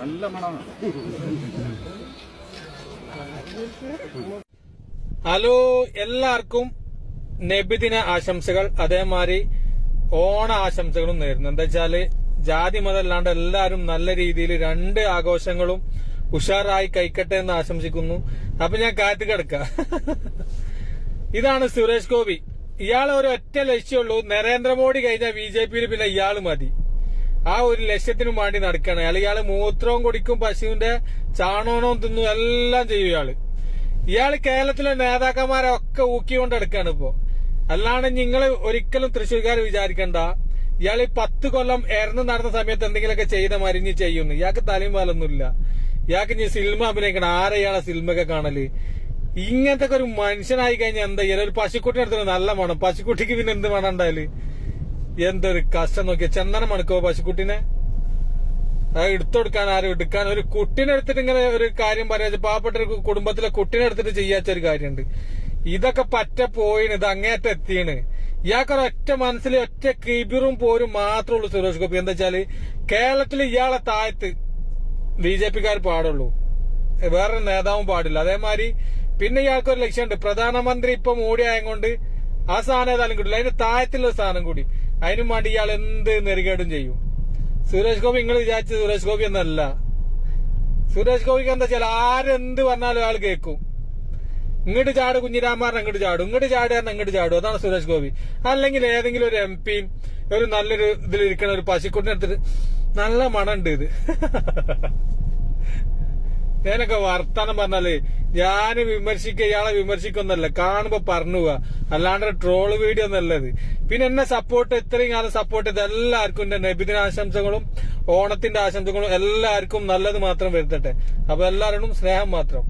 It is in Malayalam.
നല്ല ഹലോ എല്ലാവർക്കും നബിദിന ആശംസകൾ. അതേമാതിരി ഓണ ആശംസകളും നേരുന്നു. എന്താ വെച്ചാൽ ജാതി മതമല്ലാണ്ട് എല്ലാവരും നല്ല രീതിയിൽ രണ്ട് ആഘോഷങ്ങളും ഉഷാറായി കൈക്കട്ടെ എന്ന് ആശംസിക്കുന്നു. അപ്പൊ ഞാൻ കാറ്റ് കിടക്ക. ഇതാണ് സുരേഷ് ഗോപി. ഇയാൾ ഒരു ഒറ്റ ലക്ഷ്യമുള്ളൂ. നരേന്ദ്രമോദി കഴിഞ്ഞാൽ ബി ജെ പിയിൽ പിന്നെ ഇയാൾ മതി. ആ ഒരു ലക്ഷ്യത്തിനും വേണ്ടി നടക്കുകയാണ് അയാൾ ഇയാൾ മൂത്രവും കുടിക്കും പശുവിന്റെ ചാണോണവും തിന്നും എല്ലാം ചെയ്യും ഇയാൾ. ഇയാൾ കേരളത്തിലെ നേതാക്കന്മാരെ ഒക്കെ ഊക്കിക്കൊണ്ട് എടുക്കാണ് ഇപ്പോ. അല്ലാണ്ട് നിങ്ങൾ ഒരിക്കലും തൃശ്ശൂർക്കാർ വിചാരിക്കണ്ട. ഇയാൾ ഈ പത്ത് കൊല്ലം എറന്ന് നടന്ന സമയത്ത് എന്തെങ്കിലുമൊക്കെ ചെയ്ത മരിഞ്ഞ് ചെയ്യുന്നു. ഇയാൾക്ക് തലയും പാലൊന്നുമില്ല ഇയാൾക്ക് ഇനി സിനിമ അഭിനയിക്കണം. ആരെ ഇയാളെ സിനിമയൊക്കെ കാണൽ? ഇങ്ങനത്തെ ഒരു മനുഷ്യനായി കഴിഞ്ഞാൽ എന്താ? ചെയ്യാൻ ഒരു പശുക്കുട്ടിനെ എടുത്തിട്ട് നല്ല മണം. പശുക്കുട്ടിക്ക് പിന്നെ എന്ത് മണം ഉണ്ടായാൽ? എന്തൊരു കഷ്ടം നോക്കിയ. ചന്ദനം മണക്കോ പശുക്കുട്ടിനെ? അത് എടുത്തുകൊടുക്കാൻ ആരും എടുക്കാൻ ഒരു കുട്ടിനെ എടുത്തിട്ട് ഇങ്ങനെ ഒരു കാര്യം പറയാ. പാവപ്പെട്ട ഒരു കുടുംബത്തിലെ കുട്ടിനെ എടുത്തിട്ട് ചെയ്യാത്ത ഒരു കാര്യമുണ്ട്. ഇതൊക്കെ പറ്റ പോയിന് ഇത് അങ്ങേറ്റം എത്തിയാണ് ഇയാൾക്കൊരു ഒറ്റ മനസ്സിൽ ഒറ്റ കിബിറും പോരും മാത്രമേ ഉള്ളൂ സുരേഷ് ഗോപി. എന്താ വെച്ചാൽ കേരളത്തിൽ ഇയാളെ താഴത്ത് ബി ജെ പിക്കാർ പാടുള്ളൂ. വേറെ നേതാവും പാടില്ല. അതേമാതിരി പിന്നെ ഇയാൾക്ക് ഒരു ലക്ഷ്യമുണ്ട്. പ്രധാനമന്ത്രി ഇപ്പൊ മോഡി ആയതുകൊണ്ട് ആ സ്ഥാനം ഏതായാലും കിട്ടില്ല അതിന്റെ താഴത്തിലുള്ള സ്ഥാനം കൂടി. അതിനും വേണ്ടി ഇയാൾ എന്ത് നെറുകേടും ചെയ്യും. സുരേഷ് ഗോപി നിങ്ങൾ വിചാരിച്ച സുരേഷ് ഗോപി എന്നല്ല. സുരേഷ് ഗോപിക്ക് എന്താ വെച്ചാൽ ആരെന്ത് പറഞ്ഞാലും ആൾ കേൾക്കും. ഇങ്ങോട്ട് ചാട് കുഞ്ഞിരാമാരൻ അങ്ങോട്ട് ചാടും. ഇങ്ങോട്ട് ചാടുകാരൻ അങ്ങോട്ട് ചാടും. അതാണ് സുരേഷ് ഗോപി. അല്ലെങ്കിൽ ഏതെങ്കിലും ഒരു എം പിയും ഒരു നല്ലൊരു ഇതിലിരിക്കണ ഒരു പശുക്കുട്ടിനെ എടുത്തിട്ട് നല്ല ഉണ്ട് ഇത്. ഞാനൊക്കെ വർത്താനം പറഞ്ഞാൽ ഞാൻ വിമർശിക്ക ഇയാളെ വിമർശിക്കൊന്നല്ല. കാണുമ്പോ പറഞ്ഞു പോവാ അല്ലാണ്ട് ട്രോൾ വീഡിയോ ഒന്നല്ലത് പിന്നെ എന്നെ സപ്പോർട്ട് ഇത്രയും കാലം സപ്പോർട്ട് ചെയ്ത എല്ലാവർക്കും എന്റെ നബിദിന ആശംസകളും ഓണത്തിന്റെ ആശംസകളും എല്ലാവർക്കും നല്ലത് മാത്രം വരുത്തട്ടെ. അപ്പൊ എല്ലാവരോടും സ്നേഹം മാത്രം.